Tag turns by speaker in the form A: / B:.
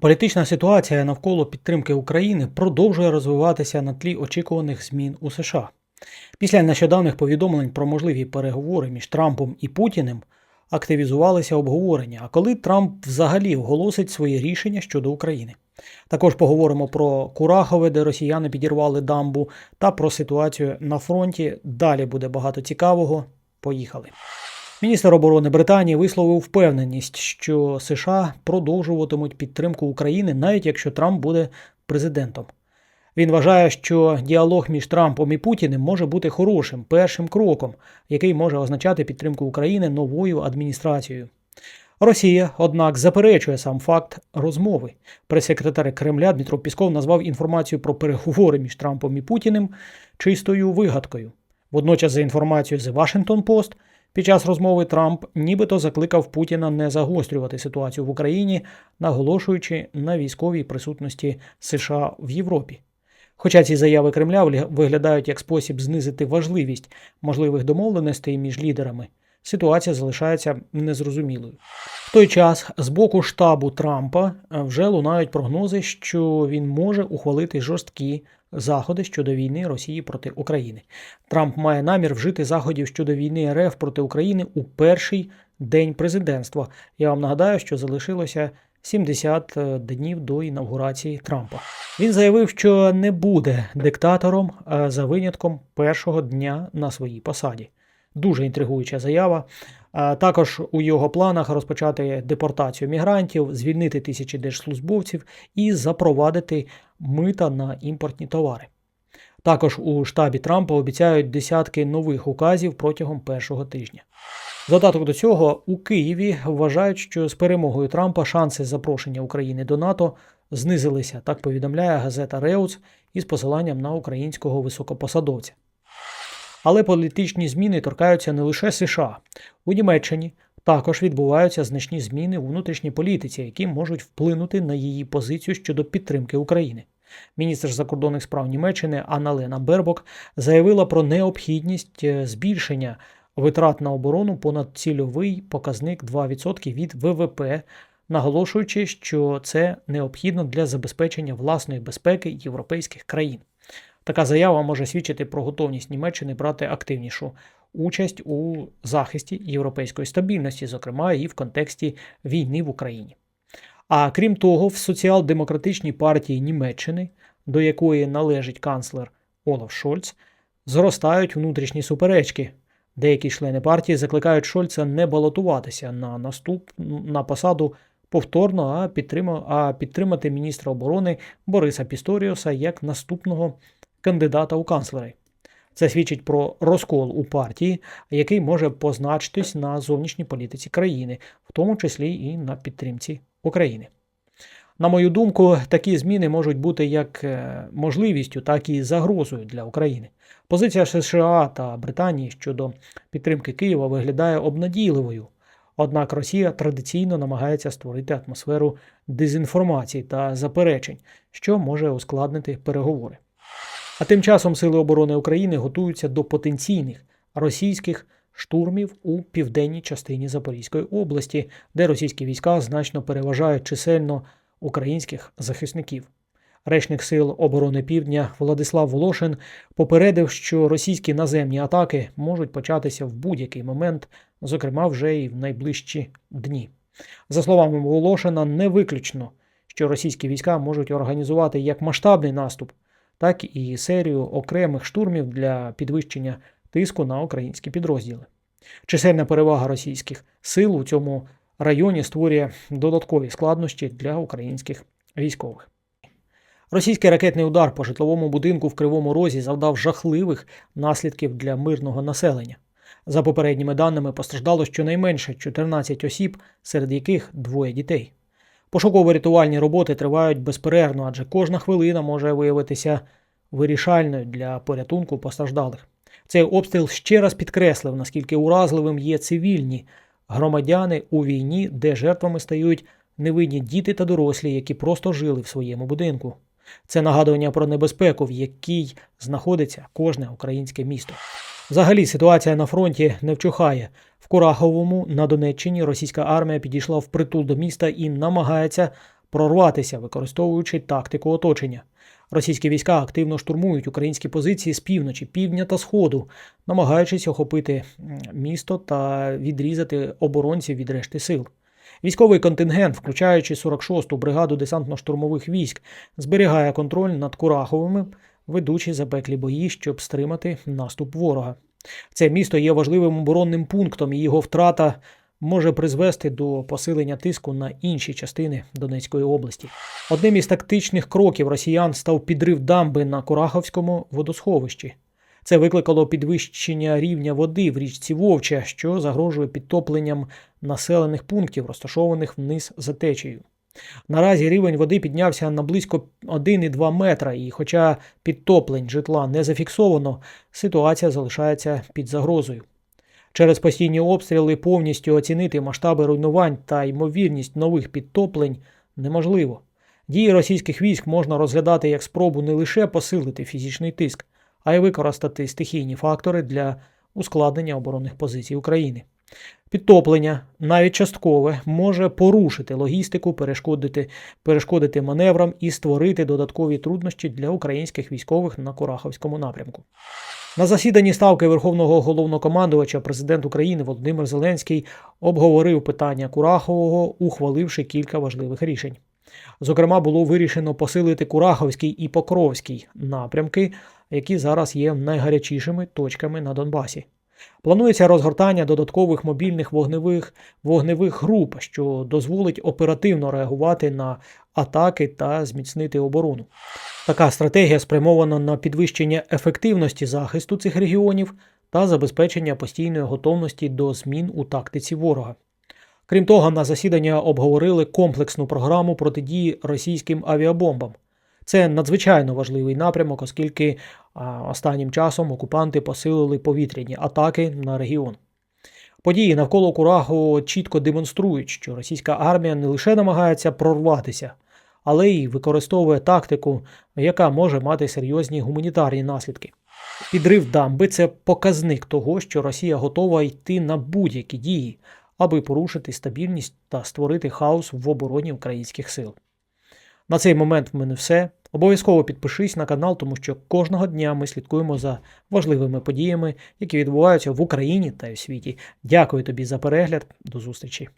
A: Політична ситуація навколо підтримки України продовжує розвиватися на тлі очікуваних змін у США. Після нещодавних повідомлень про можливі переговори між Трампом і Путіним активізувалися обговорення, а коли Трамп взагалі оголосить свої рішення щодо України. Також поговоримо про Курахове, де росіяни підірвали дамбу, та про ситуацію на фронті. Далі буде багато цікавого. Поїхали. Міністр оборони Британії висловив впевненість, що США продовжуватимуть підтримку України, навіть якщо Трамп буде президентом. Він вважає, що діалог між Трампом і Путіним може бути хорошим першим кроком, який може означати підтримку України новою адміністрацією. Росія, однак, заперечує сам факт розмови. Прес-секретар Кремля Дмитро Пісков назвав інформацію про переговори між Трампом і Путіним чистою вигадкою. Водночас, за інформацією The Washington Post, під час розмови Трамп нібито закликав Путіна не загострювати ситуацію в Україні, наголошуючи на військовій присутності США в Європі. Хоча ці заяви Кремля виглядають як спосіб знизити важливість можливих домовленостей між лідерами, ситуація залишається незрозумілою. В той час з боку штабу Трампа е, вже лунають прогнози, що він може ухвалити жорсткі заходи щодо війни Росії проти України. Трамп має намір вжити заходів щодо війни РФ проти України у перший день президентства. Я вам нагадаю, що залишилося 70 днів до інавгурації Трампа. Він заявив, що не буде диктатором е, за винятком першого дня на своїй посаді. Дуже інтригуюча заява. Також у його планах розпочати депортацію мігрантів, звільнити тисячі держслужбовців і запровадити мита на імпортні товари. Також у штабі Трампа обіцяють десятки нових указів протягом першого тижня. В Додаток до цього у Києві вважають, що з перемогою Трампа шанси запрошення України до НАТО знизилися, так повідомляє газета Реуц із посиланням на українського високопосадовця. Але політичні зміни торкаються не лише США. У Німеччині також відбуваються значні зміни у внутрішній політиці, які можуть вплинути на її позицію щодо підтримки України. Міністр закордонних справ Німеччини Анна-Лена Бербок заявила про необхідність е, збільшення витрат на оборону понад цільовий показник 2% від ВВП, наголошуючи, що це необхідно для забезпечення власної безпеки європейських країн. Така заява може свідчити про готовність Німеччини брати активнішу участь у захисті європейської стабільності, зокрема і в контексті війни в Україні. А крім того, в соціал-демократичній партії Німеччини, до якої належить канцлер Олаф Шольц, зростають внутрішні суперечки. Деякі члени партії закликають Шольца не балотуватися на наступ на посаду повторно, а, підтримати міністра оборони Бориса Пісторіуса як наступного кандидата у канцлери. Це свідчить про розкол у партії, який може позначитись на зовнішній політиці країни, в тому числі і на підтримці України. На мою думку, такі зміни можуть бути як е, можливістю, так і загрозою для України. Позиція США та Британії щодо підтримки Києва виглядає обнадійливою. Однак Росія традиційно намагається створити атмосферу дезінформації та заперечень, що може ускладнити переговори. А тим часом Сили оборони України готуються до потенційних російських штурмів у південній частині Запорізької області, де російські війська значно переважають чисельно українських захисників. Речник Сил оборони Півдня Владислав Волошин попередив, що російські наземні атаки можуть початися в будь-який момент, зокрема вже і в найближчі дні. За словами Волошина, не виключно, що російські війська можуть організувати як масштабний наступ, так і серію окремих штурмів для підвищення тиску на українські підрозділи. Чисельна перевага російських сил у цьому районі створює додаткові складнощі для українських військових. Російський ракетний удар по житловому будинку в Кривому Розі завдав жахливих наслідків для мирного населення. За попередніми даними постраждало щонайменше 14 осіб, серед яких двоє дітей. Пошуково-рятувальні роботи тривають безперервно, адже кожна хвилина може виявитися вирішальною для порятунку постраждалих. Цей обстріл ще раз підкреслив, наскільки уразливим є цивільні громадяни у війні, де жертвами стають невинні діти та дорослі, які просто жили в своєму будинку. Це нагадування про небезпеку, в якій знаходиться кожне українське місто. Взагалі ситуація на фронті не вчухає. В Кураховому на Донеччині російська армія підійшла впритул до міста і намагається прорватися, використовуючи тактику оточення. Російські війська активно штурмують українські позиції з півночі, півдня та сходу, намагаючись охопити місто та відрізати оборонців від решти сил. Військовий контингент, включаючи 46-ту бригаду десантно-штурмових військ, зберігає контроль над Кураховими, ведучи запеклі бої, щоб стримати наступ ворога. Це місто є важливим оборонним пунктом, і його втрата може призвести до посилення тиску на інші частини Донецької області. Одним із тактичних кроків росіян став підрив дамби на Кураховському водосховищі. Це викликало підвищення рівня води в річці Вовча, що загрожує підтопленням населених пунктів, розташованих вниз за течією. Наразі рівень води піднявся на близько 1,2 метра, і хоча підтоплень житла не зафіксовано, ситуація залишається під загрозою. Через постійні обстріли повністю оцінити масштаби руйнувань та ймовірність нових підтоплень неможливо. Дії російських військ можна розглядати як спробу не лише посилити фізичний тиск, а й використати стихійні фактори для ускладнення оборонних позицій України. Підтоплення, навіть часткове, може порушити логістику, перешкодити, перешкодити маневрам і створити додаткові труднощі для українських військових на Кураховському напрямку. На засіданні ставки Верховного головнокомандувача президент України Володимир Зеленський обговорив питання Курахового, ухваливши кілька важливих рішень. Зокрема, було вирішено посилити Кураховський і Покровський напрямки, які зараз є найгарячішими точками на Донбасі. Планується розгортання додаткових мобільних вогневих, вогневих груп, що дозволить оперативно реагувати на атаки та зміцнити оборону. Така стратегія спрямована на підвищення ефективності захисту цих регіонів та забезпечення постійної готовності до змін у тактиці ворога. Крім того, на засідання обговорили комплексну програму протидії російським авіабомбам. Це надзвичайно важливий напрямок, оскільки останнім часом окупанти посилили повітряні атаки на регіон. Події навколо Кураху чітко демонструють, що російська армія не лише намагається прорватися, але й використовує тактику, яка може мати серйозні гуманітарні наслідки. Підрив дамби це показник того, що Росія готова йти на будь-які дії, аби порушити стабільність та створити хаос в обороні українських сил. На цей момент в мене все. Обов'язково підпишись на канал, тому що кожного дня ми слідкуємо за важливими подіями, які відбуваються в Україні та у світі. Дякую тобі за перегляд. До зустрічі!